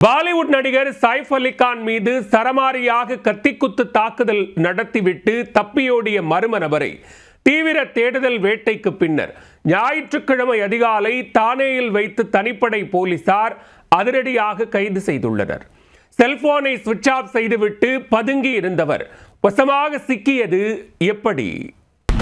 பாலிவுட் நடிகர் சைஃப் அலி கான் மீது சரமாரியாக கத்திக்குத்து தாக்குதல் நடத்திவிட்டு தப்பியோடிய மர்ம நபரை தீவிர தேடுதல் வேட்டைக்கு பின்னர் ஞாயிற்றுக்கிழமை அதிகாலை தானேயில் வைத்து தனிப்படை போலீசார் அதிரடியாக கைது செய்துள்ளனர். செல்போனை சுவிட்ச் ஆஃப் செய்துவிட்டு பதுங்கி இருந்தவர். வசமாக சிக்கியது எப்படி?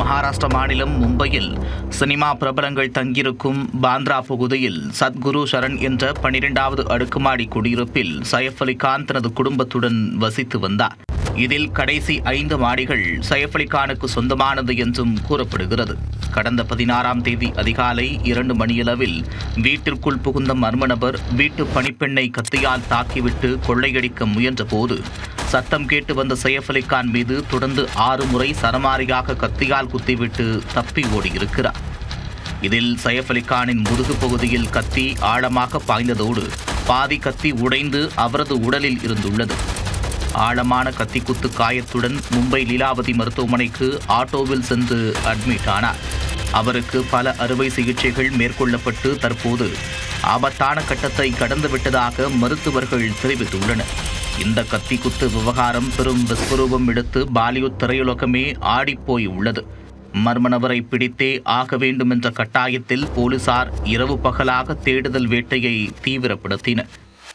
மகாராஷ்டிர மாநிலம் மும்பையில் சினிமா பிரபலங்கள் தங்கியிருக்கும் பாந்த்ரா பகுதியில் சத்குரு சரண் என்ற பனிரெண்டாவது அடுக்குமாடி குடியிருப்பில் சயஃப் அலி கான் தனது குடும்பத்துடன் வசித்து வந்தார். இதில் கடைசி ஐந்து மாடிகள் சையப் அலிகானுக்கு சொந்தமானது என்றும் கூறப்படுகிறது. கடந்த பதினாறாம் தேதி அதிகாலை இரண்டு மணியளவில் வீட்டிற்குள் புகுந்த மர்ம நபர் வீட்டு பணிப்பெண்ணை கத்தியால் தாக்கிவிட்டு கொள்ளையடிக்க முயன்றபோது சத்தம் கேட்டு வந்த சையப் அலிகான் மீது தொடர்ந்து ஆறு முறை சரமாரியாக கத்தியால் குத்திவிட்டு தப்பி ஓடியிருக்கிறார். இதில் சையப் அலிகானின் முதுகு பகுதியில் கத்தி ஆழமாக பாய்ந்ததோடு பாதி கத்தி உடைந்து அவரது உடலில் இருந்துள்ளது. ஆழமான கத்திக்குத்து காயத்துடன் மும்பை லீலாவதி மருத்துவமனைக்கு ஆட்டோவில் சென்று அட்மிட் ஆனார். அவருக்கு பல அறுவை சிகிச்சைகள் மேற்கொள்ளப்பட்டு தற்போது ஆபத்தான கட்டத்தை கடந்துவிட்டதாக மருத்துவர்கள் தெரிவித்துள்ளனர். இந்த கத்திக்குத்து விவகாரம் பெரும் விஸ்வரூபம் எடுத்து பாலிவுட் திரையுலகமே ஆடிப்போய் உள்ளது. மர்ம பிடித்தே ஆக வேண்டும் என்ற கட்டாயத்தில் போலீசார் இரவு பகலாக தேடுதல் வேட்டையை தீவிரப்படுத்தினர்.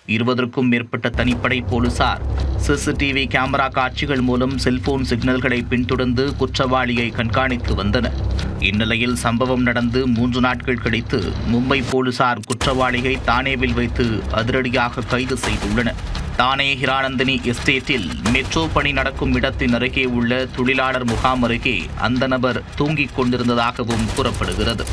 இருபதற்கும் மேற்பட்ட தனிப்படை போலீசார் சிசிடிவி கேமரா காட்சிகள் மூலம் செல்போன் சிக்னல்களை பின்தொடர்ந்து குற்றவாளியை கண்காணித்து வந்தனர் இந்நிலையில் சம்பவம் நடந்து மூன்று நாட்கள் கழித்து மும்பை போலீசார் குற்றவாளியை தானேவில் வைத்து அதிரடியாக கைது செய்துள்ளனர். தானே ஹிரானந்தினி எஸ்டேட்டில் மெட்ரோ பணி நடக்கும் இடத்தின் அருகே உள்ள தொழிலாளர் முகாம் அருகே அந்த நபர் தூங்கிக் கொண்டிருந்ததாகவும் கூறப்படுகிறது.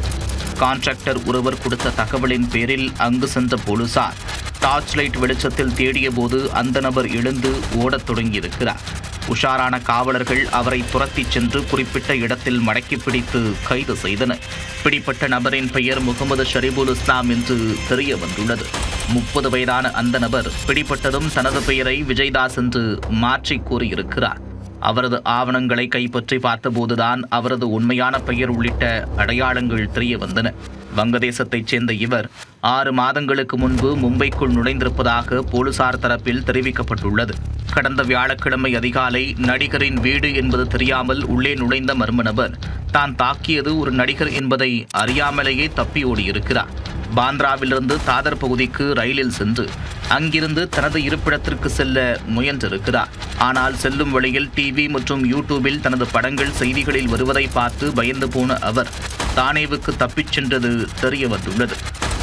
கான்ட்ராக்டர் ஒருவர் கொடுத்த தகவலின் பேரில் அங்கு சென்ற போலீசார் டார்ச் லைட் வெளிச்சத்தில் தேடிய போது அந்த நபர் எழுந்து ஓடத் தொடங்கியிருக்கிறார். உஷாரான காவலர்கள் அவரை துரத்திச் சென்று குறிப்பிட்ட இடத்தில் மடக்கி பிடித்து கைது செய்தனர். பிடிப்பட்ட நபரின் பெயர் முகமது ஷரீபுல் இஸ்லாம் என்று தெரிய வந்துள்ளது. முப்பது வயதான அந்த நபர் பிடிப்பட்டதும் தனது பெயரை விஜய்தாஸ் என்று மாற்றி கூறியிருக்கிறார். அவரது ஆவணங்களை கைப்பற்றி பார்த்தபோதுதான் அவரது உண்மையான பெயர் உள்ளிட்ட அடையாளங்கள் தெரிய வந்தன. வங்கதேசத்தைச் சேர்ந்த இவர் ஆறு மாதங்களுக்கு முன்பு மும்பைக்குள் நுழைந்திருப்பதாக போலீசார் தரப்பில் தெரிவிக்கப்பட்டுள்ளது. கடந்த வியாழக்கிழமை அதிகாலை நடிகரின் வீடு என்பது தெரியாமல் உள்ளே நுழைந்த மர்ம நபர் தான் தாக்கியது ஒரு நடிகர் என்பதை அறியாமலேயே தப்பி ஓடியிருக்கிறார். பாந்த்ராவிலிருந்து தாதர் பகுதிக்கு ரயிலில் சென்று அங்கிருந்து தனது இருப்பிடத்திற்கு செல்ல முயன்றிருக்கிறார். ஆனால் செல்லும் வழியில் டிவி மற்றும் யூடியூபில் தனது படங்கள் செய்திகளில் வருவதை பார்த்து பயந்து போன அவர் தானேவுக்கு தப்பிச் சென்றது தெரிய வந்துள்ளது.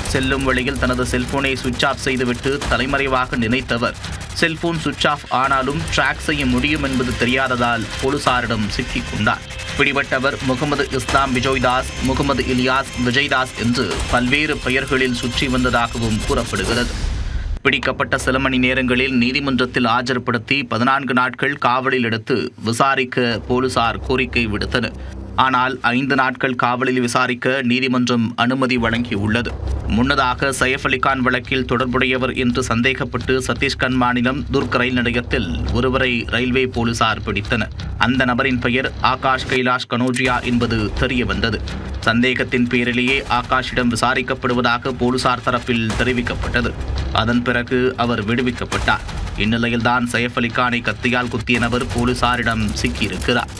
செல்லும் வழியில் தனது செல்போனை சுவிட்ச் ஆஃப் செய்துவிட்டு தலைமறைவாக நினைத்தவர். செல்போன் சுவிட்ச் ஆஃப் ஆனாலும் ட்ராக் செய்ய முடியும் என்பது தெரியாததால் போலீசாரிடம் சிக்கிக் கொண்டார். பிடிபட்டவர் முகமது இஸ்லாம் விஜய்தாஸ் முகமது இலியாஸ் விஜய்தாஸ் என்று பல்வேறு பெயர்களில் சுற்றி வந்ததாகவும் கூறப்படுகிறது. பிடிக்கப்பட்ட சில மணி நேரங்களில் நீதிமன்றத்தில் ஆஜர்படுத்தி பதினான்கு நாட்கள் காவலில் எடுத்து விசாரிக்க போலீசார் கோரிக்கை விடுத்தனர். ஆனால் ஐந்து நாட்கள் காவலில் விசாரிக்க நீதிமன்றம் அனுமதி வழங்கியுள்ளது. முன்னதாக சையப் அலிகான் வழக்கில் தொடர்புடையவர் என்று சந்தேகப்பட்டு சத்தீஸ்கர் மாநிலம் துர்க் ரயில் நிலையத்தில் ஒருவரை ரயில்வே போலீசார் பிடித்தனர். அந்த நபரின் பெயர் ஆகாஷ் கைலாஷ் கனோஜியா என்பது தெரியவந்தது. சந்தேகத்தின் பேரிலேயே ஆகாஷிடம் விசாரிக்கப்படுவதாக போலீசார் தரப்பில் தெரிவிக்கப்பட்டது. அதன் பிறகு அவர் விடுவிக்கப்பட்டார். இந்நிலையில்தான் சையப் அலிகானை கத்தியால் குத்திய நபர் போலீசாரிடம் சிக்கியிருக்கிறார்.